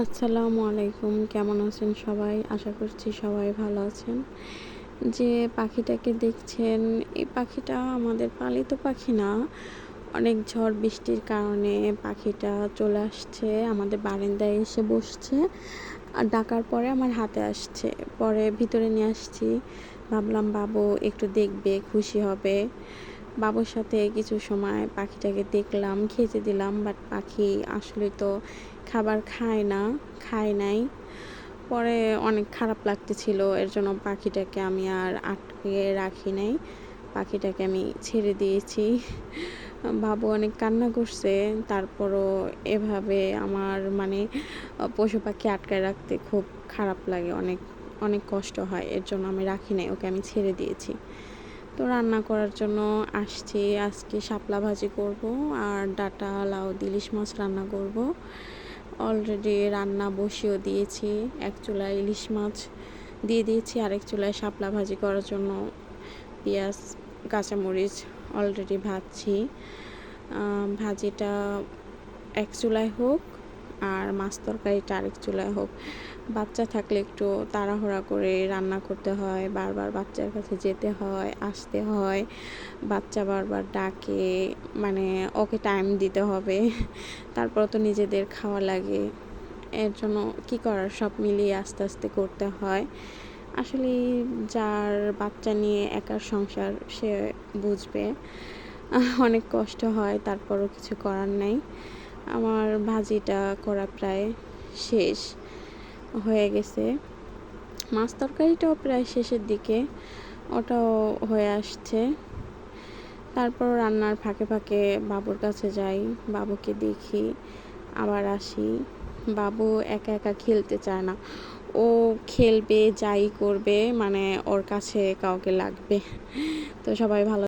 আসসালামু আলাইকুম, কেমন আছেন সবাই? আশা করছি সবাই ভালো আছেন। যে পাখিটাকে দেখছেন, এই পাখিটা আমাদের পালিত পাখি না। অনেক ঝড় বৃষ্টির কারণে পাখিটা চলে আসছে, আমাদের বারান্দায় এসে বসছে। আর ডাকার পরে আমার হাতে আসছে, পরে ভিতরে নিয়ে আসছি। ভাবলাম, বাবু, একটু দেখবে, খুশি হবে। বাবুর সাথে কিছু সময় পাখিটাকে দেখলাম, খেতে দিলাম বাট পাখি আসলে তো খাবার খায় না, খায় নাই। পরে অনেক খারাপ লাগতেছিল, এর জন্য পাখিটাকে আমি আর আটকে রাখি নাই। পাখিটাকে আমি ছেড়ে দিয়েছি। বাবু অনেক কান্না করছে, তারপরও এভাবে আমার মানে পশু পাখি আটকায় রাখতে খুব খারাপ লাগে, অনেক অনেক কষ্ট হয়, এর জন্য আমি রাখি নাই, ওকে আমি ছেড়ে দিয়েছি। তো রান্না করার জন্য আসছি। আজকে শাপলা ভাজি করব আর ডাটা, লাউ, ইলিশ মাছ রান্না করব। অলরেডি রান্না বসিয়েও দিয়েছি। এক চুলায় ইলিশ মাছ দিয়ে দিয়েছি, আরেক চুলায় শাপলা ভাজি করার জন্য পেঁয়াজ, কাঁচামরিচ অলরেডি ভাজছি। ভাজিটা এক চুলায় হোক আর মাছ তরকারিটা আরেক চুলায় হোক। বাচ্চা থাকলে একটু তাড়াহুড়া করে রান্না করতে হয়, বারবার বাচ্চার কাছে যেতে হয়, আসতে হয়। বাচ্চা বারবার ডাকে মানে ওকে টাইম দিতে হবে। তারপর তো নিজেদের খাওয়া লাগে। এর জন্য কি করার? সব মিলিয়ে আস্তে আস্তে করতে হয়। আসলে যার বাচ্চা নিয়ে একার সংসার সে বুঝবে। অনেক কষ্ট হয়, তারপরও কিছু করার নাই। আমার ভাজিটা করা প্রায় শেষ হয়ে গেছে। মাছ তরকারিটাও প্রায় শেষের দিকে, ওটাও হয়ে আসছে। তারপর রান্নার ফাঁকে ফাঁকে বাবুর কাছে যাই, বাবুকে দেখি, আবার আসি। বাবু একা একা খেলতে চায় না। ও খেলবে, যাই করবে মানে ওর কাছে কাউকে লাগবে। তো সবাই ভালো